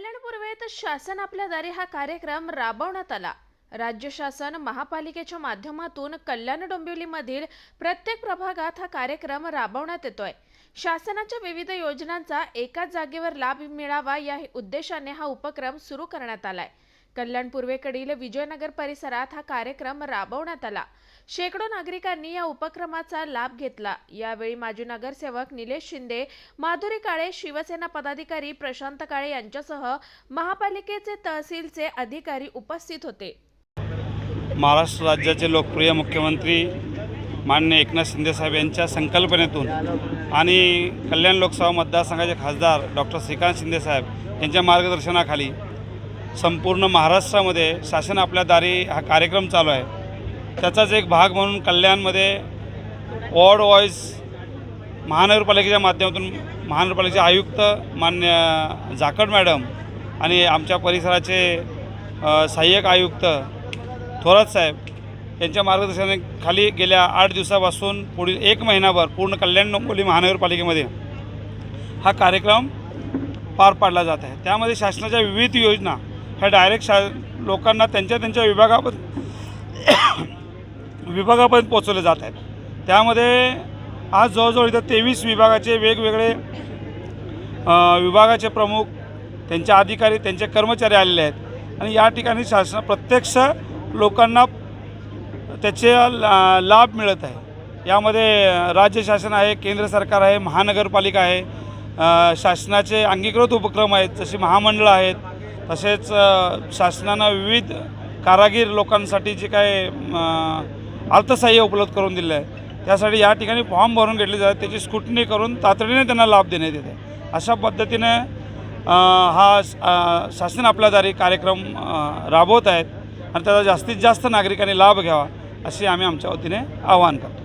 कल्याण पूर्वेत शासन आपल्या दारी हा कार्यक्रम राबवण्यात आला. राज्य शासन महापालिकेच्या माध्यमातून कल्याण डोंबिवलीमधील प्रत्येक प्रभागात हा कार्यक्रम राबवण्यात येतोय. शासनाच्या विविध योजनांचा एकाच जागेवर लाभ मिळावा या उद्देशाने हा उपक्रम सुरू करण्यात आलाय. कल्याण पूर्वेकडील विजयनगर परिसरात हा कार्यक्रम राबवण्यात आला. शेकडो नागरिकांनी या उपक्रमाचा लाभ घेतला. यावेळी माजी नगरसेवक निलेश शिंदे माधुरी काळे शिवसेना पदाधिकारी प्रशांत काळे यांच्यासह महापालिकेचे तहसीलचे अधिकारी उपस्थित होते. महाराष्ट्र राज्याचे लोकप्रिय मुख्यमंत्री मान्य एकनाथ शिंदेसाहेब यांच्या संकल्पनेतून आणि कल्याण लोकसभा मतदारसंघाचे खासदार डॉक्टर श्रीकांत शिंदेसाहेब यांच्या मार्गदर्शनाखाली संपूर्ण महाराष्ट्रामध्ये शासन आपल्या दारी हा कार्यक्रम चालू आहे. त्याचाच एक भाग म्हणून कल्याणमध्ये वॉर्ड वॉईस महानगरपालिकेच्या माध्यमातून महानगरपालिकेचे आयुक्त मान्य जाकड मॅडम आणि आमच्या परिसराचे सहाय्यक आयुक्त थोरात साहेब यांच्या मार्गदर्शनाखाली गेल्या आठ दिवसापासून पुढील एक महिनाभर पूर्ण कल्याण डोंबिवली महानगरपालिकेमध्ये हा कार्यक्रम पार पाडला जात आहे. त्यामध्ये शासनाच्या विविध योजना ह्या डायरेक्ट शा लोकांना त्यांच्या त्यांच्या विभागापर्यंत विभागापर्यंत पोचवले जात आहेत. त्यामध्ये आज जवळजवळ इथं तेवीस विभागाचे वेगवेगळे विभागाचे प्रमुख त्यांचे अधिकारी त्यांचे कर्मचारी आलेले आहेत. आणि या ठिकाणी शासन प्रत्यक्ष लोकांना त्याचे ला- लाभ मिळत आहे. यामध्ये राज्य शासन आहे केंद्र सरकार आहे महानगरपालिका आहे. शासनाचे अंगीकृत उपक्रम आहेत जसे महामंडळं आहेत तसेच शासनानं विविध कारागीर लोकांसाठी जे काय अर्थसहाय्य उपलब्ध करून दिलं आहे त्यासाठी या ठिकाणी फॉर्म भरून घेतले जातात. त्याची स्क्रुटनी करून तातडीने त्यांना लाभ देण्यात येते अशा पद्धतीने हा शासन आपल्या दारी कार्यक्रम राबवत आहेत आणि त्याचा जास्तीत जास्त नागरिकांनी लाभ घ्यावा असे आम्ही आमच्या वतीने आवाहन करतो.